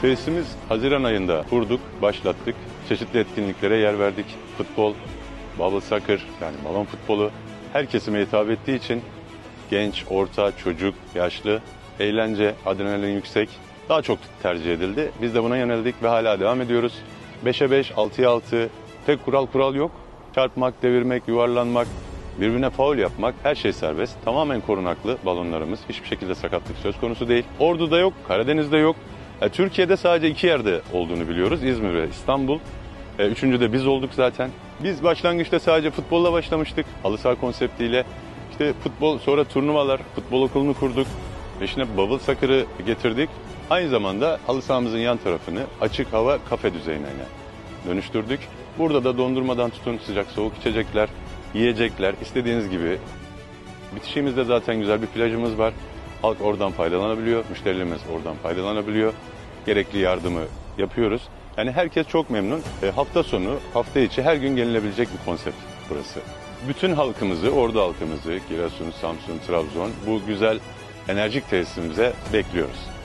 Tesisimiz Haziran ayında kurduk, başlattık. Çeşitli etkinliklere yer verdik. Futbol, bubble soccer yani balon futbolu her kesime hitap ettiği için genç, orta, çocuk, yaşlı, eğlence, adrenalin yüksek daha çok tercih edildi. Biz de buna yöneldik ve hala devam ediyoruz. 5'e 5, 6'ya 6 tek kural kural yok. Çarpmak, devirmek, yuvarlanmak, birbirine faul yapmak her şey serbest. Tamamen korunaklı balonlarımız. Hiçbir şekilde sakatlık söz konusu değil. Ordu'da yok, Karadeniz'de yok. E, Türkiye'de sadece iki yerde olduğunu biliyoruz. İzmir ve İstanbul. E, Üçüncü de biz olduk zaten. Biz başlangıçta sadece futbolla başlamıştık. Halı saha konseptiyle. İşte futbol sonra turnuvalar, futbol okulunu kurduk. Peşine bubble soccer'ı getirdik. Aynı zamanda halı sahamızın yan tarafını açık hava kafe düzeyine dönüştürdük. Burada da dondurmadan tutun sıcak soğuk içecekler, yiyecekler istediğiniz gibi. Bitişimizde zaten güzel bir plajımız var. Halk oradan faydalanabiliyor, müşterilerimiz oradan faydalanabiliyor. Gerekli yardımı yapıyoruz. Yani herkes çok memnun. E, hafta sonu, hafta içi her gün gelinebilecek bir konsept burası. Bütün halkımızı, Ordu halkımızı, Giresun, Samsun, Trabzon bu güzel enerjik tesisimize bekliyoruz.